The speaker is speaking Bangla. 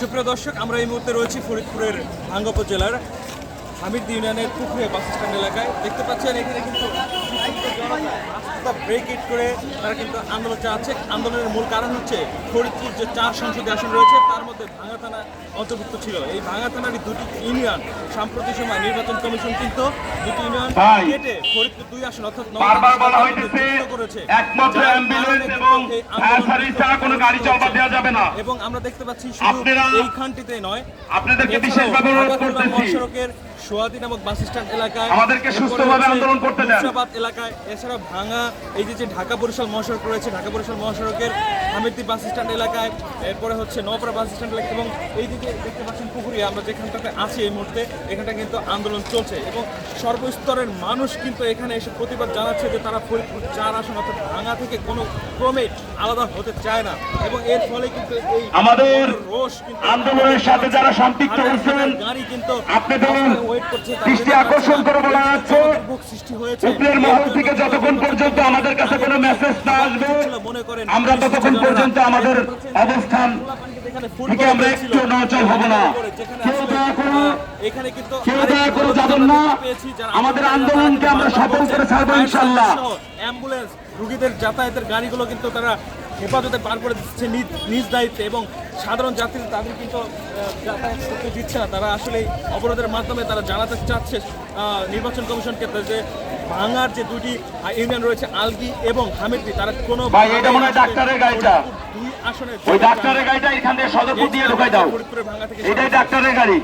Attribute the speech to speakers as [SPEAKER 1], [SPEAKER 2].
[SPEAKER 1] সুপ্রিয় দর্শক আমরা এই মুহূর্তে রয়েছি ফরিদপুরের ভাঙ্গা উপজেলার হামিদ ইউনিয়নের পুকুরে বাস স্ট্যান্ড এলাকায়। দেখতে পাচ্ছেন এখানে কিন্তু রাস্তা ব্রেক ইট করে তারা কিন্তু আন্দোলন চালাচ্ছে। আন্দোলনের মূল কারণ হচ্ছে ফরিদপুর যে চার সংসদীয় আসন রয়েছে তার মধ্যে ভাঙ্গা থানা অন্তর্ভুক্ত ছিল। এই ভাঙ্গা থানারই দুটি ইউনিয়ন সাম্প্রতিক সময় নির্বাচন কমিশন কিন্তু দুটি ইউনিয়ন কেটে ফরিদপুর দুই আসন অর্থাৎ করেছে।
[SPEAKER 2] একমাত্র অ্যাম্বুলেন্স এবং ফায়ার সার্ভিস ছাড়া কোনো গাড়ি চলবা দেওয়া যাবে না।
[SPEAKER 1] এবং আমরা দেখতে পাচ্ছি শুধু এইখানটিতে নয়।
[SPEAKER 2] আপনাদেরকে বিশেষভাবে অনুরোধ করতেছি।
[SPEAKER 1] মহাসড়কের সোয়াদি নামক বাস স্ট্যান্ড এলাকায়
[SPEAKER 2] আমাদেরকে সুস্থভাবে আন্দোলন করতে দেন।
[SPEAKER 1] এলাকায় এছাড়া ভাঙা এই যে যে ঢাকা বরিশাল মহাসড়ক রয়েছে ঢাকা বরিশাল মহাসড়কের হামিদ্দি বাস স্ট্যান্ড এলাকায় এরপরে হচ্ছে নওপাড়া বাস স্ট্যান্ড এলাকা এবং এই দিকে দেখতে পাচ্ছেন পুকুরিয়া আমরা যেখানটাতে আছি এই মুহূর্তে এখানটা কিন্তু আন্দোলন চলছে এবং সর্বস্তরের মানুষ কিন্তু এখানে এসে প্রতিবাদ জানাচ্ছে যে তারা ফরিদপুর চার আসন অর্থাৎ ভাঙা থেকে কোনো ক্রমে আলাদা হতে চায় না এবং এর ফলে কিন্তু এই
[SPEAKER 2] আমাদের
[SPEAKER 1] রোষ কিন্তু
[SPEAKER 2] আন্দোলনের সাথে যারা সম্পৃক্ত হয়েছেন,
[SPEAKER 1] গাড়ি কিন্তু
[SPEAKER 2] আপনাদের দৃষ্টি আকর্ষণ করে বলা যাচ্ছে, উপরের মহল থেকে যতক্ষণ পর্যন্ত আমাদের কাছে কোনো মেসেজ না আসবে আমরা ততক্ষণ পর্যন্ত আমাদের অবস্থান থেকে আমরা একটু নচল হব না কেউ দয়া করে
[SPEAKER 1] এখানে কিন্তু
[SPEAKER 2] কেউ দয়া করে যাবেন না। আমাদের আন্দোলনকে আমরা সফল করে ছাড়বো ইনশাল্লাহ।
[SPEAKER 1] অ্যাম্বুলেন্স রুগীদের যাতায়াতের গাড়িগুলো কিন্তু তারা হেফাজতে পার করে দিচ্ছে নিজ দায়িত্বে এবং সাধারণ যাত্রী তাদের কিন্তু যাতায়াত করতে দিচ্ছে না। তারা আসলে অপরাধের অবরোধের মাধ্যমে তারা জানাতে চাচ্ছে আহ, নির্বাচন কমিশনকে যে ভাঙার যে দুটি ইউনিয়ন রয়েছে আলগি এবং হামিদি তারা কোনো
[SPEAKER 2] ভাই, এটা মনে হয় ডাক্তারের গাড়িটা।
[SPEAKER 1] দুই আসনে
[SPEAKER 2] ওই ডাক্তারের গাড়িটা এখান থেকে সদরপুর দিয়ে ঢুকাই দাও।
[SPEAKER 1] ভাঙা থেকে
[SPEAKER 2] এটাই ডাক্তারের গাড়ি।